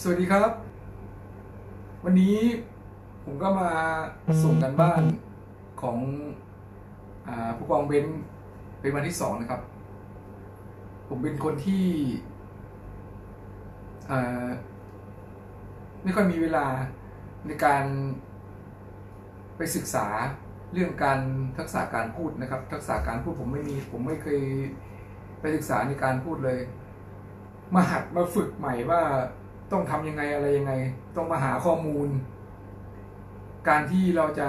สวัสดีครับ วันนี้ผมก็มาส่งกันบ้านของอผู้กองเบนเป็นวันที่สองนะครับ ผมเป็นคนที่ไม่ค่อยมีเวลาในการไปศึกษาเรื่องการทักษะการพูดนะครับ ทักษะการพูดผมไม่มี ผมไม่เคยไปศึกษาในการพูดเลย มาหัดมาฝึกใหม่ว่า ต้องทำยังไงอะไรยังไง ต้องมาหาข้อมูล การที่เราจะ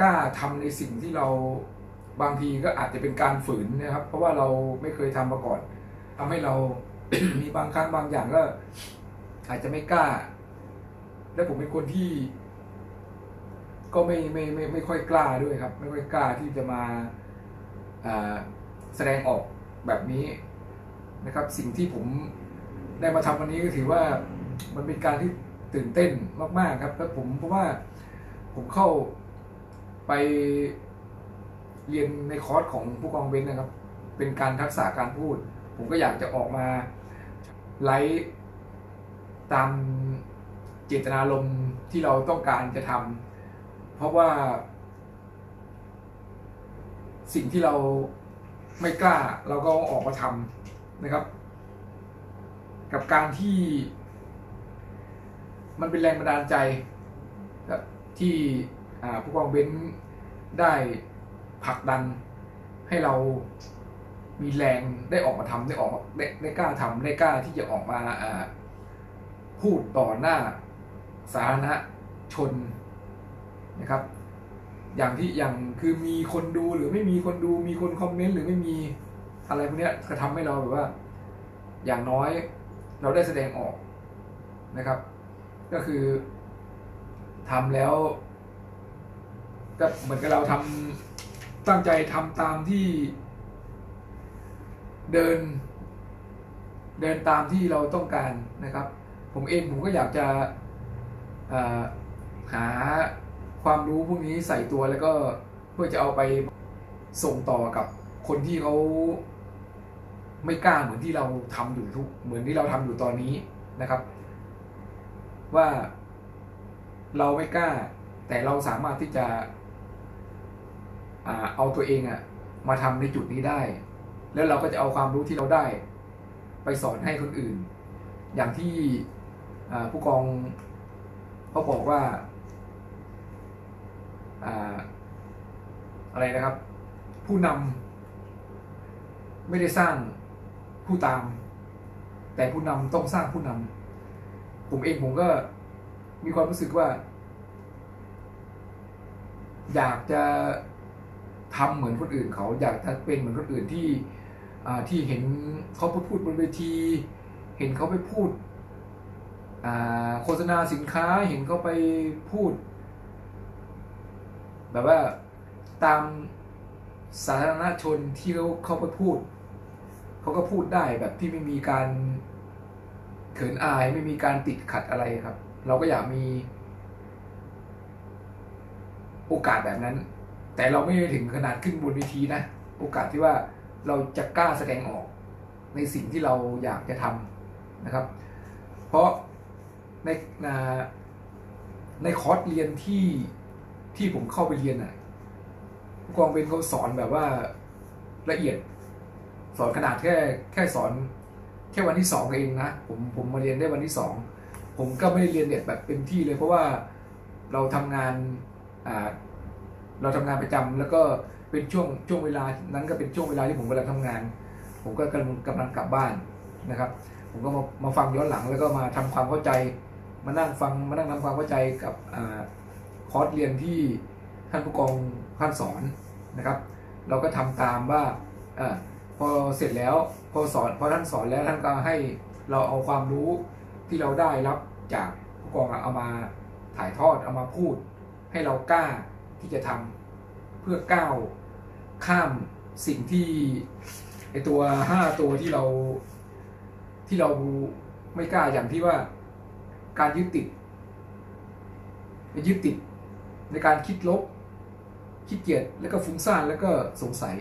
กล้าทำในสิ่งที่เราบางทีก็อาจจะเป็นการฝืนนะครับ เพราะว่าเราไม่เคยทำมาก่อนทำให้เรามีบางครั้งบางอย่างก็อาจจะไม่กล้า และผมเป็นคนที่ ก็ไม่ไม่ไม่ไม่ค่อยกล้าด้วยครับ ไม่ค่อยกล้าที่จะมาแสดงออกแบบนี้นะครับ สิ่งที่ผม ได้มาทำวันนี้ก็ถือว่ามันเป็นการที่ตื่นเต้นมาก ๆ ครับ แล้วผมเพราะว่าผมเข้าไปเรียนในคอร์สของผู้กองเบนนะครับ เป็นการทักษะการพูด ผมก็อยากจะออกมาไลฟ์ตามเจตนารมณ์ที่เราต้องการจะทำเพราะว่า สิ่งที่เราไม่กล้าเราก็ออกมาทำนะครับ กับการที่ มันเป็นแรงบันดาลใจที่ผู้กองเบนได้ผลักดันให้เรามีแรงได้ออกมาทำได้ออกมาได้ได้กล้าทำได้กล้าที่จะออกมาพูดต่อหน้าสาธารณชนนะครับ อย่างที่อย่างคือมีคนดูหรือไม่มีคนดูมีคนคอมเมนต์หรือไม่มีอะไรพวกนี้ก็ทำให้เราแบบว่า อย่างน้อย เราได้แสดงออกนะครับ ก็คือทำแล้วก็เหมือนกับเราทำตั้งใจทำตามที่เดิน เดินตามที่เราต้องการนะครับ ผมเองผมก็อยากจะหาความรู้พวกนี้ใส่ตัวแล้วก็เพื่อจะเอาไปส่งต่อกับคนที่เขา ไม่กล้าเหมือนที่เราทำอยู่ทุกเหมือนที่เราทำอยู่ตอนนี้นะครับ ว่าเราไม่กล้า แต่เราสามารถที่จะอเอาตัวเองอะมาทำในจุดนี้ได้ แล้วเราก็จะเอาความรู้ที่เราได้ ไปสอนให้คนอื่น อย่างที่ผู้กองเขาบอกว่าอะไรนะครับ ผู้นำไม่ได้สร้าง ผู้ตาม แต่ผู้นำต้องสร้างผู้นำผมเองผมก็มีความรู้สึกว่า อยากจะทำเหมือนคนอื่นเขาอยากจะเป็นเหมือนคนอื่นที่ที่เห็นเขาไปพูดบนเวที เห็นเขาไปพูดโฆษณาสินค้าเห็นเขาไปพูด แบบว่าตามสาธารณชนที่เขาเขาไปพูด เขาก็พูดได้แบบที่ไม่มีการเขินอายไม่มีการติดขัดอะไรครับ เราก็อยากมีโอกาสแบบนั้น แต่เราไม่ได้ถึงขนาดขึ้นบนเวทีนะ โอกาสที่ว่าเราจะกล้าแสดงออกในสิ่งที่เราอยากจะทำนะครับ เพราะในในคอร์สเรียนที่ที่ผมเข้าไปเรียนอะผู้กองเป็นเขาสอนแบบว่าละเอียด สอนขนาดแค่แค่สอนแค่วันที่สองเองนะผมผมมาเรียนได้วันที่สองผมก็ไม่ได้เรียนเด็ดแบบเต็มที่เลยเพราะว่าเราทำงานอ่าเราทำงานประจำแล้วก็เป็นช่วงช่วงเวลานั้นก็เป็นช่วงเวลาที่ผมกำลังทำงาน ผมก็กำลังกำลังกลับบ้านนะครับ ผมก็มามาฟังย้อนหลังแล้วก็มาทำความเข้าใจ มานั่งฟังมานั่งทำความเข้าใจกับอคอร์สเรียนที่ท่านผู้กองท่านสอนนะครับ เราก็ทำตามว่า อาพอเสร็จแล้วพอสอนพอท่านสอนแล้วท่านก็ให้เราเอาความรู้ที่เราได้รับจากผู้กองอะเอามาถ่ายทอดเอามาพูด ให้เรากล้าที่จะทำเพื่อก้าวข้ามสิ่งที่ไอตัวห้าตัวที่เราที่เราไม่กล้าอย่างที่ว่าการยึดติดยึดติดในการคิดลบคิดเกียจแล้วก็ฟุ้งซ่านแล้วก็สงสัย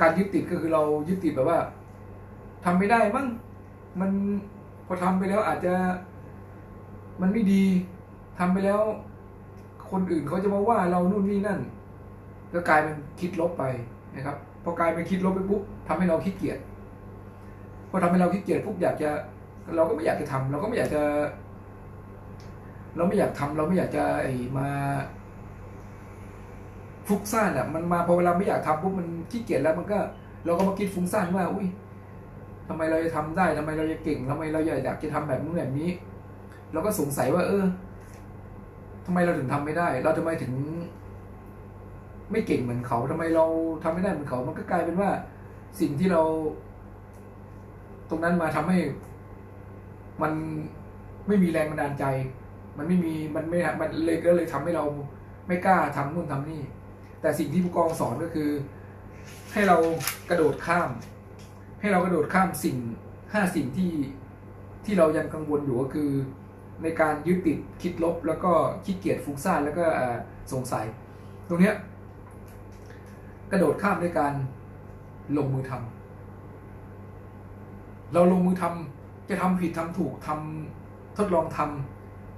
การยึดติดก็คือเรายึดติดแบบว่าทำไม่ได้มั้งมันพอทำไปแล้วอาจจะมันไม่ดีทำไปแล้ว คนอื่นเขาจะมาว่าเรานู่นนี่นั่น ก็กลายเป็นคิดลบไปนะครับพอกลายเป็นคิดลบไปปุ๊บทำให้เราขี้เกียจพอทำให้เราขี้เกียจปุ๊บอยากจะ เราก็ไม่อยากจะทำเราก็ไม่อยากจะ เราไม่อยากทำเราไม่อยากจะไอ้มา ฟุ้งซ่านอะมันมาพอเวลาไม่อยากทำปุ๊บมันขี้เกียจแล้วมันก็ เราก็มาคิดฟุ้งซ่านว่าอุ้ยทำไมเราจะทำได้ทำไมเราจะเก่งทำไมเราอยากจะทำแบบนู้นแบบนี้ เราก็สงสัยว่า เออทำไมเราถึงทำไม่ได้ เราทำไมถึง ไม่เก่งเหมือนเขาทำไมเราทำไม่ได้เหมือนเขา มันก็กลายเป็นว่า สิ่งที่เรา ตรงนั้นมาทำให้ มันไม่มีแรงบันดาลใจ มันไม่มีมันไม่มันเลยก็เลยทำให้เราไม่กล้าทำนู่นทำนี่ แต่สิ่งที่ผู้กองสอนก็คือ ให้เรากระโดดข้าม ให้เรากระโดดข้ามสิ่งห้าสิ่งที่ที่เรายังกังวลอยู่ก็คือ ในการยึดติดคิดลบ แล้วก็คิดเกียจฟุ้งซ่านแล้วก็สงสัย ตรงเนี้ยกระโดดข้ามด้วยการลงมือทำเราลงมือทำจะทำผิดทำถูกทำทดลองท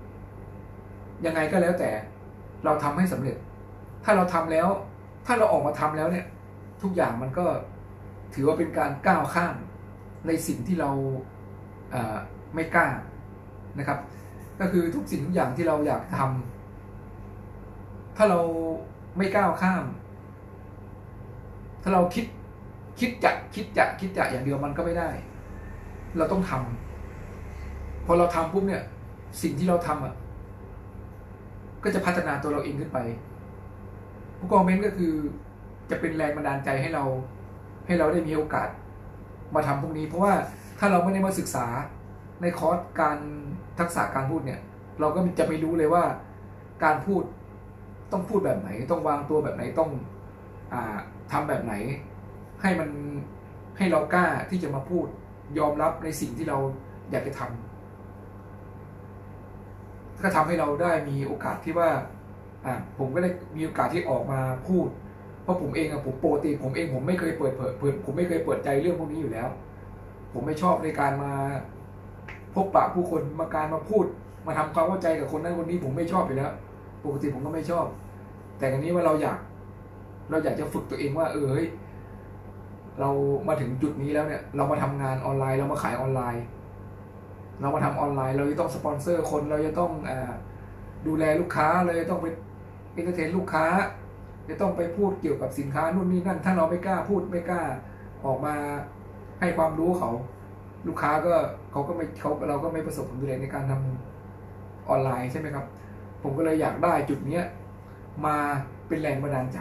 ำยังไงก็แล้วแต่เราทำให้สำเร็จ ถ้าเราทำแล้ว ถ้าเราออกมาทำแล้วเนี่ย ทุกอย่างมันก็ถือว่าเป็นการก้าวข้ามในสิ่งที่เราไม่กล้านะครับ ก็คือทุกสิ่งทุกอย่างที่เราอยากทำถ้าเราไม่ก้าวข้าม ถ้าเราคิดคิดจะคิดจะคิดจะอย่างเดียวมันก็ไม่ได้ เราต้องทำพอเราทำปุ๊บเนี่ย สิ่งที่เราทำอะก็จะพัฒนาตัวเราเองขึ้นไป ผู้กองเม้นก็คือจะเป็นแรงบันดาลใจให้เรา ให้เราได้มีโอกาสมาทำพวกนี้ เพราะว่าถ้าเราไม่ได้มาศึกษาในคอร์สการทักษะการพูดเนี่ย เราก็จะไม่รู้เลยว่าการพูดต้องพูดแบบไหน ต้องวางตัวแบบไหนต้องอาทำแบบไหน ให้มันให้เรากล้าที่จะมาพูดยอมรับในสิ่งที่เราอยากจะทำก็ทำให้เราได้มีโอกาสที่ว่า อะผมก็ได้มีโอกาสที่ออกมาพูด เพราะผมเองอะผมโปกติผมเองผมไม่เคยเปิดเผยเปิดผมไม่เคยเปิดใจเรื่องพวกนี้อยู่แล้ว ผมไม่ชอบในการมาพบปะผู้คนมาการมาพูด มาทำความเข้าใจกับคนนั้นคนนี้ผมไม่ชอบอยู่แล้ว ปกติผมก็ไม่ชอบ แต่อันนี้ว่าเราอยาก เราอยากจะฝึกตัวเองว่า เออเรามาถึงจุดนี้แล้วเนี่ย เรามาทำงานออนไลน์เรามาขายออนไลน์ เรามาทำออนไลน์ เราจะต้องสปอนเซอร์คนเราจะต้องอดูแลลูกค้าเราจะต้องไป เอนเตอร์เทนลูกค้า จะต้องไปพูดเกี่ยวกับสินค้านู่นนี่นั่น ถ้าเราไม่กล้าพูดไม่กล้าออกมาให้ความรู้เขา ลูกค้าก็เขาก็ไม่เขาเราก็ไม่ประสบผลสำเร็จในการทำออนไลน์ใช่ไหมครับ ผมก็เลยอยากได้จุดเนี้ยมาเป็นแรงบันดาลใจ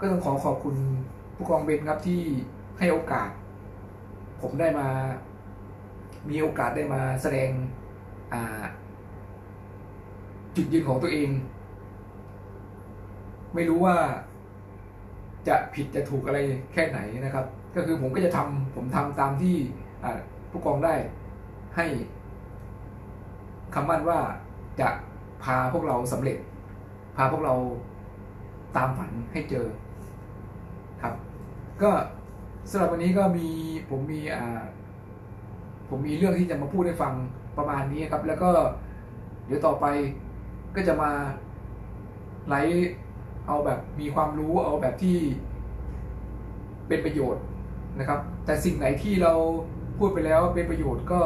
ก็ต้องขอขอบคุณผู้กองเบนครับที่ให้โอกาส ผมได้มา มีโอกาสได้มาแสดงจุดยืนของตัวเอง ไม่รู้ว่าจะผิดจะถูกอะไรแค่ไหนนะครับ ก็คือผมก็จะทำผมทำตามที่ผู้กองได้ให้คำมั่นว่าจะพาพวกเราสำเร็จ พาพวกเราตามฝันให้เจอครับ ก็สำหรับวันนี้ก็มีผมมีอ่าผมมีเรื่องที่จะมาพูดให้ฟังประมาณนี้ครับ แล้วก็เดี๋ยวต่อไปก็จะมาไลฟ์ เอาแบบมีความรู้เอาแบบที่เป็นประโยชน์นะครับ แต่สิ่งไหนที่เราพูดไปแล้วเป็นประโยชน์ก็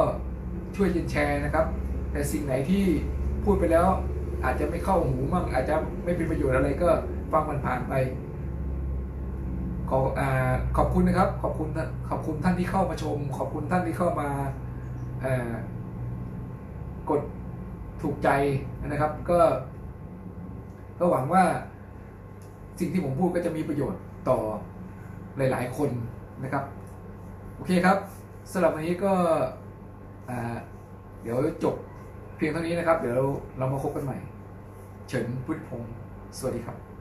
ช่วยแชร์นะครับ แต่สิ่งไหนที่พูดไปแล้วอาจจะไม่เข้าหูมั่งอาจจะไม่เป็นประโยชน์อะไรก็ฟังมันผ่านไป ขออขอบคุณนะครับ ขอบคุณขอบคุณท่านที่เข้ามาชม ขอบคุณท่านที่เข้ามากดถูกใจนะครับ ก็ก็หวังว่า สิ่งที่ผมพูดก็จะมีประโยชน์ต่อหลาย ๆ คนนะครับ โอเคครับสำหรับวันนี้ก็เดี๋ยวจบเพียงเท่านี้นะครับ เดี๋ยวเรามาพบกันใหม่ เฉินพุทธพงศ์สวัสดีครับ